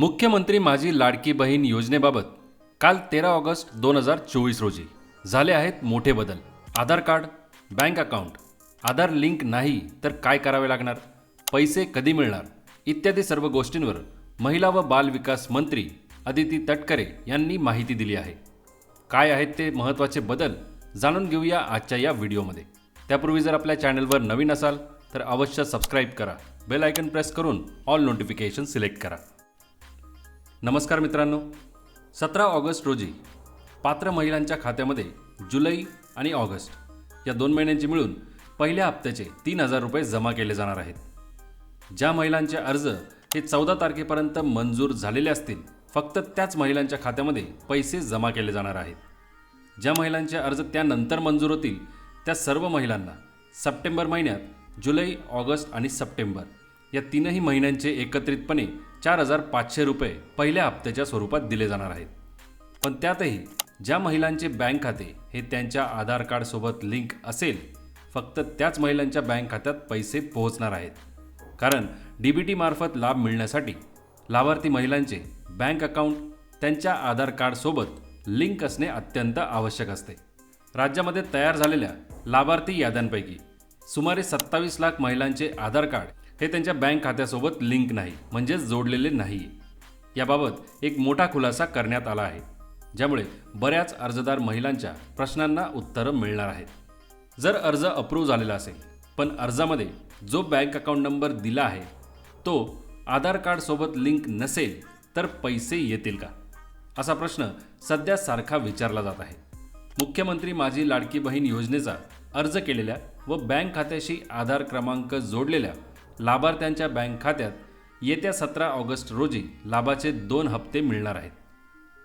मुख्यमंत्री माझी लाडकी बहीण योजनेबाबत काल तेरा ऑगस्ट दोन हजार चोवीस रोजी झाले आहेत मोठे बदल. Aadhaar card bank account Aadhaar link नाही तर काय करावे लागणार? पैसे कधी मिळणार? इत्यादी सर्व गोष्टींवर महिला व बाल विकास मंत्री अदिती तटकरे यांनी माहिती दिली आहे. काय आहेत ते महत्त्वाचे बदल जाणून घेऊया आजच्या या व्हिडिओमध्ये. त्यापूर्वी जर आपल्या चॅनलवर नवीन असाल तर अवश्य सबस्क्राईब करा. बेल आयकन प्रेस करून ऑल नोटिफिकेशन सिलेक्ट करा. नमस्कार मित्रांनो. सतरा ऑगस्ट रोजी पात्र महिलांच्या खात्यामध्ये जुलै आणि ऑगस्ट या दोन महिन्यांची मिळून पहिल्या हप्त्याचे तीन हजार रुपये जमा केले जाणार आहेत. ज्या महिलांचे अर्ज हे चौदा तारखेपर्यंत मंजूर झालेले असतील फक्त त्याच महिलांच्या खात्यामध्ये पैसे जमा केले जाणार आहेत. ज्या महिलांचे अर्ज त्यानंतर मंजूर होतील त्या सर्व महिलांना सप्टेंबर महिन्यात जुलै ऑगस्ट आणि सप्टेंबर या तीनही महिन्यांचे एकत्रितपणे चार हजार पाचशे रुपये पहिल्या हप्त्याच्या स्वरूपात दिले जाणार आहेत. पण त्यातही ज्या महिलांचे बँक खाते हे त्यांच्या आधार कार्डसोबत लिंक असेल फक्त त्याच महिलांच्या बँक खात्यात पैसे पोहोचणार आहेत. कारण डी बी टीमार्फत लाभ मिळण्यासाठी लाभार्थी महिलांचे बँक अकाउंट त्यांच्या आधार कार्डसोबत लिंक असणे अत्यंत आवश्यक असते. राज्यामध्ये तयार झालेल्या लाभार्थी याद्यांपैकी सुमारे सत्तावीस लाख महिलांचे आधार कार्ड हे त्यांच्या बँक खात्यासोबत लिंक नाही म्हणजेच जोडलेले नाही. याबाबत एक मोठा खुलासा करण्यात आला आहे ज्यामुळे बऱ्याच अर्जदार महिलांच्या प्रश्नांना उत्तरं मिळणार आहेत. जर अर्ज अप्रूव्ह झालेला असेल पण अर्जामध्ये जो बँक अकाउंट नंबर दिला आहे तो आधार कार्डसोबत लिंक नसेल तर पैसे येतील का? असा प्रश्न सध्या सारखा विचारला जात आहे. मुख्यमंत्री माझी लाडकी बहीण योजनेचा अर्ज केलेल्या व बँक खात्याशी आधार क्रमांक जोडलेल्या लाभार्थ्यांच्या बँक खात्यात येत्या सतरा ऑगस्ट रोजी लाभाचे दोन हप्ते मिळणार आहेत.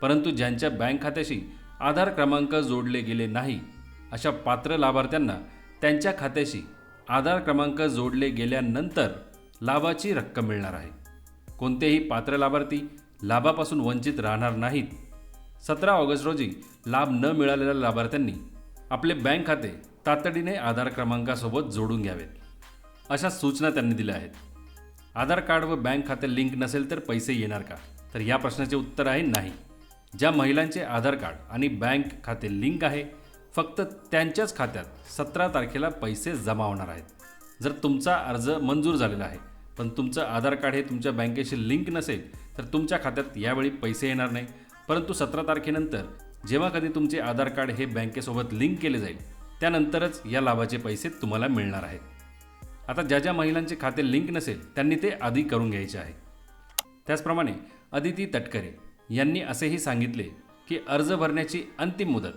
परंतु ज्यांच्या बँक खात्याशी आधार क्रमांक जोडले गेले नाही अशा पात्र लाभार्थ्यांना त्यांच्या खात्याशी आधार क्रमांक जोडले गेल्यानंतर लाभाची रक्कम मिळणार आहे. कोणतेही पात्र लाभार्थी लाभापासून वंचित राहणार नाहीत. सतरा ऑगस्ट रोजी लाभ न मिळालेल्या लाभार्थ्यांनी आपले बँक खाते तातडीने आधार क्रमांकासोबत जोडून घ्यावेत. अशा सूचना त्यांनी दिल्या आहेत. आधार कार्ड व बँक खाते लिंक नसेल तर पैसे येणार का? तर या प्रश्नाचे उत्तर आहे नाही. ज्या महिलांचे आधार कार्ड आणि बँक खाते लिंक आहे फक्त त्यांच्याच खात्यात सतरा तारखेला पैसे जमा होणार आहेत. जर तुमचा अर्ज मंजूर झालेला आहे पण तुमचं आधार कार्ड हे तुमच्या बँकेशी लिंक नसेल तर तुमच्या खात्यात यावेळी पैसे येणार नाही. परंतु सतरा तारखेनंतर जेव्हा कधी तुमचे आधार कार्ड हे बँकेसोबत लिंक केले जाईल त्यानंतरच या लाभाचे पैसे तुम्हाला मिळणार आहेत. आता ज्या ज्या महिलांचे खाते लिंक नसेल त्यांनी ते आधी करून घ्यायचे आहे. त्याचप्रमाणे अदिती तटकरे यांनी असेही सांगितले की अर्ज भरण्याची अंतिम मुदत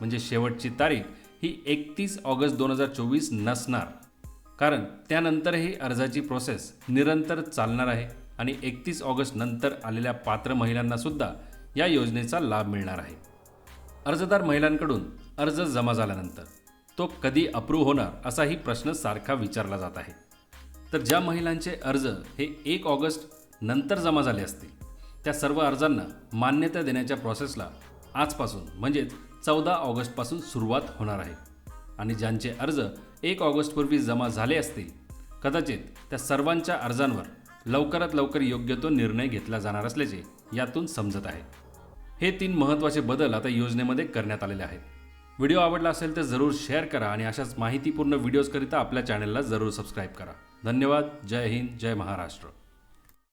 म्हणजे शेवटची तारीख ही एकतीस ऑगस्ट दोन हजार चोवीस नसणार. कारण त्यानंतरही अर्जाची प्रोसेस निरंतर चालणार आहे आणि एकतीस ऑगस्ट नंतर आलेल्या पात्र महिलांनासुद्धा या योजनेचा लाभ मिळणार आहे. अर्जदार महिलांकडून अर्ज जमा झाल्यानंतर. तो कधी अप्रूव्ह होणार असाही प्रश्न सारखा विचारला जात आहे. तर ज्या महिलांचे अर्ज हे एक ऑगस्ट नंतर जमा झाले असतील त्या सर्व अर्जांना मान्यता देण्याच्या प्रोसेसला आजपासून म्हणजेच चौदा ऑगस्टपासून सुरुवात होणार आहे. आणि ज्यांचे अर्ज एक ऑगस्टपूर्वी जमा झाले असतील कदाचित त्या सर्वांच्या अर्जांवर लवकरात लवकर योग्य तो निर्णय घेतला जाणार असल्याचे यातून समजत आहे. हे तीन महत्त्वाचे बदल आता योजनेमध्ये करण्यात आलेले आहेत. व्हिडिओ आवडला असेल तर जरूर शेअर करा आणि अशाच माहितीपूर्ण व्हिडिओजकरिता आपल्या चॅनलला जरूर सबस्क्राईब करा. धन्यवाद. जय हिंद. जय महाराष्ट्र.